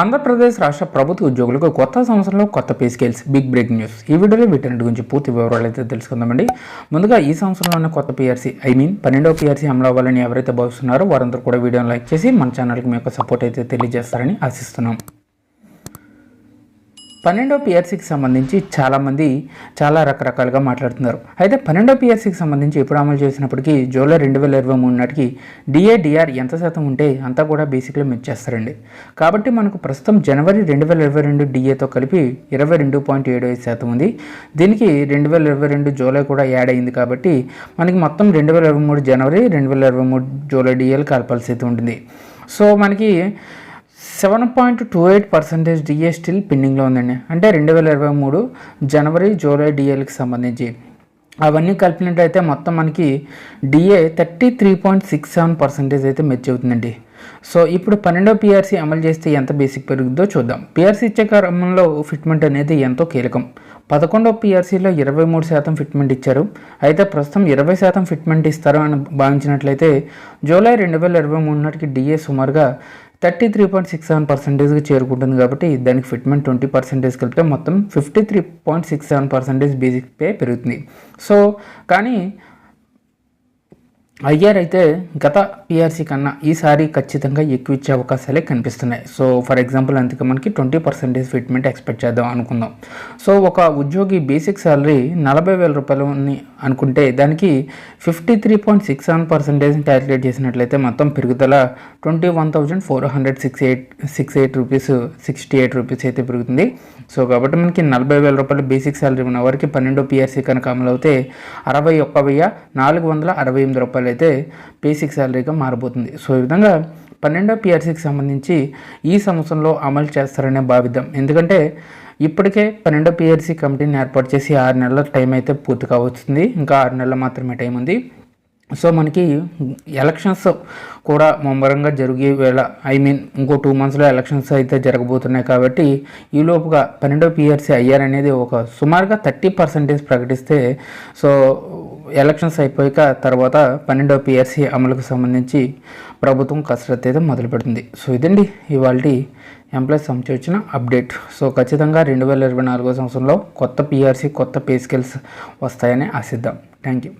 ఆంధ్రప్రదేశ్ రాష్ట్ర ప్రభుత్వ ఉద్యోగులకు కొత్త సంవత్సరంలో కొత్త pay scales big break news. ఈ వీడియోలో వీటన్నిటి గురించి పూర్తి వివరాలు అయితే తెలుసుకుందామండి. ముందుగా ఈ సంవత్సరంలోనే కొత్త పీఆర్సీ ఐ మీన్ పన్నెండవ పీఆర్సీ అమలు అవ్వాలని ఎవరైతే భావిస్తున్నారో వారందరూ కూడా వీడియోని లైక్ చేసి మన ఛానల్కి మీ యొక్క సపోర్ట్ అయితే తెలియజేస్తారని ఆశిస్తున్నాం. పన్నెండో పిఆర్సీకి సంబంధించి చాలామంది చాలా రకరకాలుగా మాట్లాడుతున్నారు. అయితే పన్నెండో పిఆర్సీకి సంబంధించి ఎప్పుడు అమలు చేసినప్పటికీ జూలై రెండు వేల ఇరవై మూడు నాటికి డిఏడిఆర్ ఎంత శాతం ఉంటే అంతా కూడా బేసిక్లో మెచ్చేస్తారండి. కాబట్టి మనకు ప్రస్తుతం జనవరి రెండు వేల ఇరవై రెండు డిఏతో కలిపి ఇరవై రెండు పాయింట్ ఏడు ఐదు శాతం ఉంది. దీనికి రెండు వేల ఇరవై రెండు జూలై కూడా యాడ్ అయింది కాబట్టి మనకి మొత్తం రెండు వేల ఇరవై మూడు జనవరి రెండు వేల ఇరవై మూడు జూలై డిఏలు కలపాల్సి అయితే ఉంటుంది. సో మనకి seven point two eight percentage DA still పెండింగ్లో ఉందండి. అంటే రెండు వేల ఇరవై మూడు జనవరి జూలై డిఏలకు సంబంధించి. అవన్నీ కలిపినట్టయితే మొత్తం మనకి DA thirty three point six seven percentage అయితే మెచ్ అవుతుందండి. సో ఇప్పుడు పన్నెండో పిఆర్సీ అమలు చేస్తే ఎంత బేసిక్ పెరుగుతుందో చూద్దాం. పిఆర్సీ ఇచ్చే క్రమంలో ఫిట్మెంట్ అనేది ఎంతో కీలకం. పదకొండో పిఆర్సీలో ఇరవై మూడు శాతం ఫిట్మెంట్ ఇచ్చారు. అయితే ప్రస్తుతం ఇరవై శాతం ఫిట్మెంట్ ఇస్తారు అని భావించినట్లయితే జూలై రెండు వేల ఇరవై మూడు నాటికి డిఏ సుమారుగా thirty three point six seven పర్సెంటేజ్కి చేరుకుంటుంది కాబట్టి దానికి ఫిట్మెంట్ ట్వంటీ పర్సెంటేజ్ కలిపితే మొత్తం fifty three point six seven percentage basic pay పెరుగుతుంది. సో కానీ ఐఆర్ అయితే గత పిఆర్సీ కన్నా ఈసారి ఖచ్చితంగా ఎక్కువ ఇచ్చే అవకాశాలే కనిపిస్తున్నాయి. సో ఫర్ ఎగ్జాంపుల్ అందుకే మనకి ట్వంటీ పర్సెంటేజ్ ఫిట్మెంట్ ఎక్స్పెక్ట్ చేద్దాం అనుకుందాం. సో ఒక ఉద్యోగి బేసిక్ శాలరీ నలభై వేల రూపాయలని అనుకుంటే దానికి fifty three point six seven percentage calculate చేసినట్లయితే మొత్తం పెరుగుదల twenty one thousand four hundred six eight six eight rupees sixty eight rupees అయితే పెరుగుతుంది. సో కాబట్టి మనకి నలభై వేల రూపాయలు బేసిక్ శాలరీ ఉన్న వారికి పన్నెండు పిఆర్సీ కనుక అమలు అవుతే అరవై ఒక్క వెయ్యి నాలుగు వందల అరవై ఎనిమిది రూపాయలు అయితే బేసిక్ శాలరీగా మారబోతుంది. సో ఈ విధంగా పన్నెండో పిఆర్సీకి సంబంధించి ఈ సంవత్సరంలో అమలు చేస్తారనే భావిద్దాం. ఎందుకంటే ఇప్పటికే పన్నెండో పిఆర్సీ కమిటీని ఏర్పాటు చేసి ఆరు నెలల టైం అయితే పూర్తి కావచ్చుంది ఇంకా ఆరు నెలలు మాత్రమే టైం ఉంది. సో మనకి ఎలక్షన్స్ కూడా ముమ్మరంగా జరిగే వేళ ఐ మీన్ ఇంకో టూ మంత్స్లో ఎలక్షన్స్ అయితే జరగబోతున్నాయి కాబట్టి ఈ లోపుగా పన్నెండో పిఆర్సీ అయ్యారనేది ఒక సుమారుగా థర్టీ పర్సెంటేజ్ ప్రకటిస్తే సో ఎలక్షన్స్ అయిపోయాక తర్వాత పన్నెండో పిఆర్సీ అమలుకు సంబంధించి ప్రభుత్వం కసరత్తు అయితే మొదలు పెడుతుంది సో ఇదండి ఇవాళ ఎంప్లాయీస్ సంబంధించి వచ్చిన అప్డేట్. సో ఖచ్చితంగా రెండు వేల ఇరవై నాలుగో సంవత్సరంలో కొత్త పిఆర్సీ కొత్త పే స్కిల్స్ వస్తాయని ఆశిద్దాం. Thank you